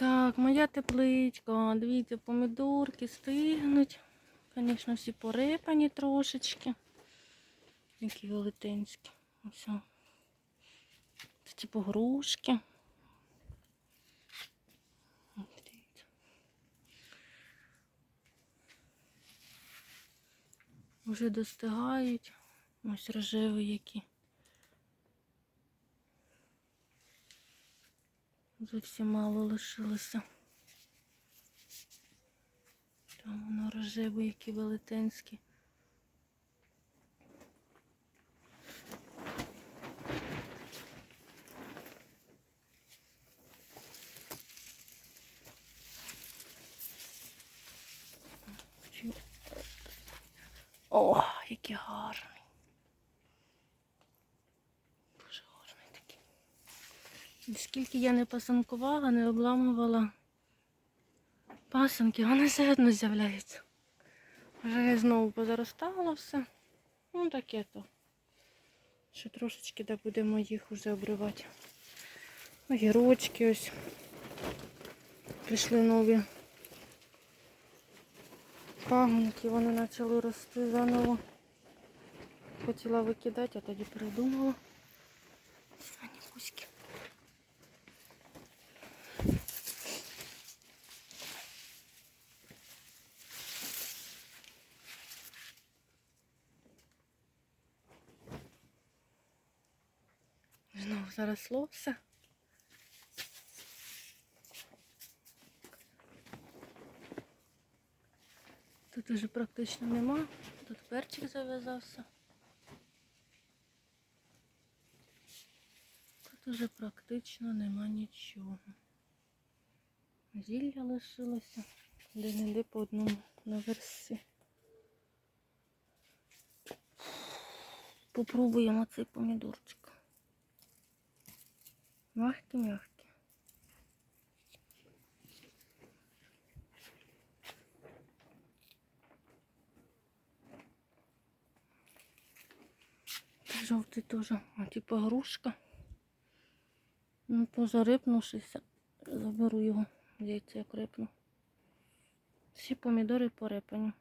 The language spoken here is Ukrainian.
Так, моя тепличка. Дивіться, помідорки стигнуть. Звісно, всі порипані трошечки. Які велетенські. Ось. Це типу грушки. Вже достигають. Ось рожеві які. Зовсім мало лишилося. Там воно рожеві, які велетенські. О, який гарний. Скільки я не пасанкувала, не обламувала пасанки, вони все одно з'являються. Вже знову позаростало все. Ну таке то. Ще трошечки де будемо їх вже обривати. Огірочки ось. Пішли нові пагонки, вони почали рости заново. Хотіла викидати, а тоді передумала. Заросло все. Тут уже практично нема. Тут перчик зав'язався. Тут уже практично нема нічого. Зілля лишилося. Де-не-де по одному на версі. Попробуємо цей помідорчик. Мягкий-мягкий. Жовтий теж, а типа грушка. Ну, позарипнувшися, заберу його. Яйця як рипну. Всі помідори порипані.